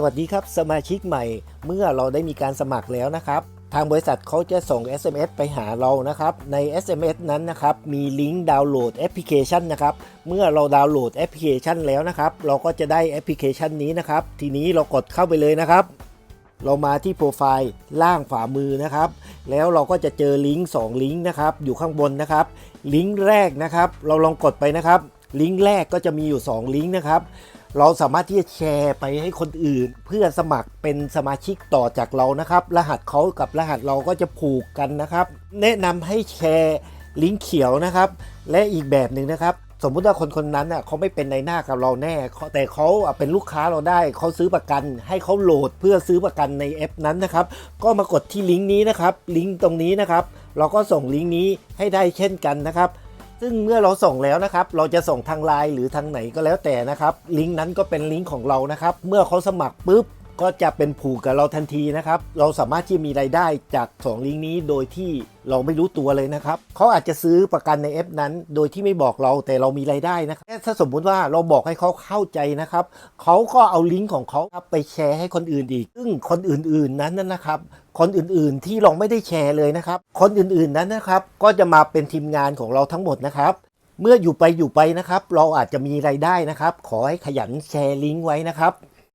สวัสดีครับสมาชิกใหม่เมื่อเราได้มีการสมัครแล้วนะครับ ทางบริษัทเขาจะส่ง SMS ไปหาเรานะครับ ใน SMS นั้นนะครับ มีลิงก์ดาวน์โหลดแอปพลิเคชันนะครับ เมื่อเราดาวน์โหลดแอปพลิเคชันแล้วนะครับ เราก็จะได้แอปพลิเคชันนี้นะครับ ทีนี้เรากดเข้าไปเลยนะครับ เรามาที่โปรไฟล์ล่างขวามือนะครับ แล้วเราก็จะเจอลิงก์2ลิงก์นะครับ อยู่ข้างบนนะครับ ลิงก์แรกนะครับ เราลองกดไปนะครับ ลิงก์แรกก็จะมีอยู่ 2 ลิงก์นะครับ เราสามารถที่จะแชร์ไปให้คนอื่น เพื่อสมัครเป็นสมาชิกต่อจากเรานะครับ รหัสเขากับรหัสเราก็จะผูกกันนะครับ แนะนำให้แชร์ลิงก์เขียวนะครับ และอีกแบบหนึ่งนะครับ สมมุติว่าคนคนนั้นอะเขาไม่เป็นในหน้ากับเราแน่ แต่เขาเป็นลูกค้าเราได้เขาซื้อประกัน ให้เขาโหลดเพื่อซื้อประกันในแอปนั้นนะครับ ก็มากดที่ลิงก์นี้นะครับ ลิงก์ตรงนี้นะครับ เราก็ส่งลิงก์นี้ให้ได้เช่นกันนะครับ ซึ่งเมื่อเราส่งแล้วนะครับ เราจะส่งทางไลน์หรือทางไหนก็แล้วแต่นะครับ ลิงก์นั้นก็เป็นลิงก์ของเรานะครับ เมื่อเขาสมัครปุ๊บ ก็จะเป็นผูกกับเราทันทีนะครับ เราสามารถที่มีรายได้จาก2ลิงก์นี้โดยที่เราไม่รู้ตัวเลยนะครับ เขาอาจจะซื้อประกันในแอปนั้น โดยที่ไม่บอกเราแต่เรามีรายได้นะครับแค่ถ้าสมมุติว่าเราบอกให้เขาเข้าใจนะครับ เขาก็เอาลิงก์ของเขาไปแชร์ให้คนอื่นอีก ซึ่งคนอื่นๆนั้นนะครับ คนอื่นๆที่เราไม่ได้แชร์เลยนะครับ คนอื่นๆนั้นนะครับ ก็จะมาเป็นทีมงานของเราทั้งหมดนะครับเมื่ออยู่ไปอยู่ไปนะครับ เราอาจจะมีรายได้นะครับ ขอให้ขยันแชร์ลิงก์ไว้นะครับ